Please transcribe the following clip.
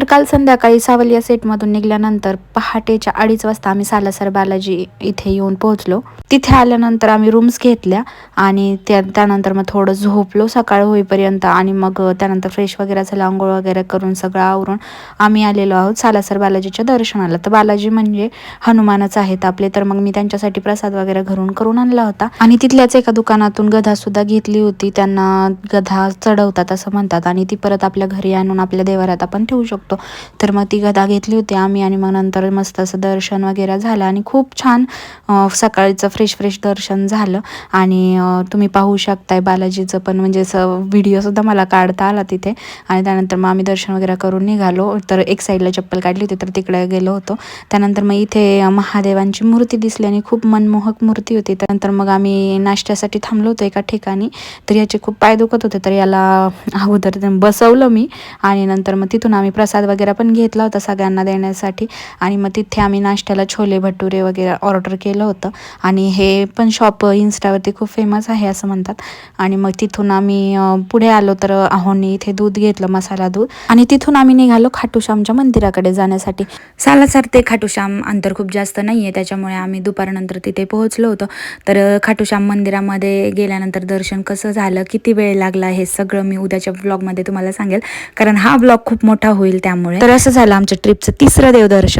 तर काल संध्याकाळी सावलिया सेटमधून निघाल्यानंतर पहाटेच्या अडीच वाजता आम्ही सालासर बालाजी इथे येऊन पोहोचलो. तिथे आल्यानंतर आम्ही रूम्स घेतल्या आणि त्या त्यानंतर मग थोडं झोपलो. सकाळ होईपर्यंत आणि मग त्यानंतर फ्रेश वगैरे झालं आंघोळ वगैरे करून सगळं आवरून आम्ही आलेलो आहोत सालासर बालाजीच्या दर्शनाला. तर बालाजी म्हणजे हनुमानच आहेत आपले. तर मग मी त्यांच्यासाठी प्रसाद वगैरे घरून करून आणला होता. आणि तिथल्याच एका दुकानातून गधा सुद्धा घेतली होती. त्यांना गधा चढवतात असं म्हणतात आणि ती परत आपल्या घरी आणून आपल्या देवारात आपण ठेवू शकतो. तर मग ती गदा घेतली होती आम्ही आणि मग नंतर मस्त असं दर्शन वगैरे झालं आणि खूप छान सकाळचं फ्रेश फ्रेश दर्शन झालं. आणि तुम्ही पाहू शकताय बालाजीचं पण म्हणजे असं व्हिडिओसुद्धा मला काढता आला तिथे. आणि त्यानंतर मग आम्ही दर्शन वगैरे करून निघालो. तर एक साईडला चप्पल काढली होती तर तिकडे गेलो होतो. त्यानंतर मग इथे महादेवांची मूर्ती दिसली आणि खूप मनमोहक मूर्ती होती. त्यानंतर मग आम्ही नाश्त्यासाठी थांबलो होतो एका ठिकाणी. तर याचे खूप पाय दुखत होते तर याला अगोदर बसवलं मी. आणि नंतर मग तिथून आम्ही प्रसाद वगैरे पण घेतला होता सगळ्यांना देण्यासाठी. आणि मग तिथे आम्ही नाश्त्याला छोले भटुरे वगैरे ऑर्डर केलं होतं. आणि हे पण शॉप इन्स्टावरती खूप फेमस आहे असं म्हणतात. आणि मग तिथून आम्ही पुढे आलो तर आहोनी इथे दूध घेतलं मसाला दूध. आणि तिथून आम्ही निघालो खाटूश्यामच्या मंदिराकडे जाण्यासाठी. सालासर ते खाटूश्याम अंतर खूप जास्त नाही आहे त्याच्यामुळे आम्ही दुपारनंतर तिथे पोहोचलो होतो. तर खाटूश्याम मंदिरामध्ये गेल्यानंतर दर्शन कसं झालं किती वेळ लागला हे सगळं मी उद्याच्या ब्लॉगमध्ये तुम्हाला सांगेल. कारण हा ब्लॉग खूप मोठा होईल. त्यामुळे. तर असं झालं आमच्या ट्रिपचं तिसरं देवदर्शन.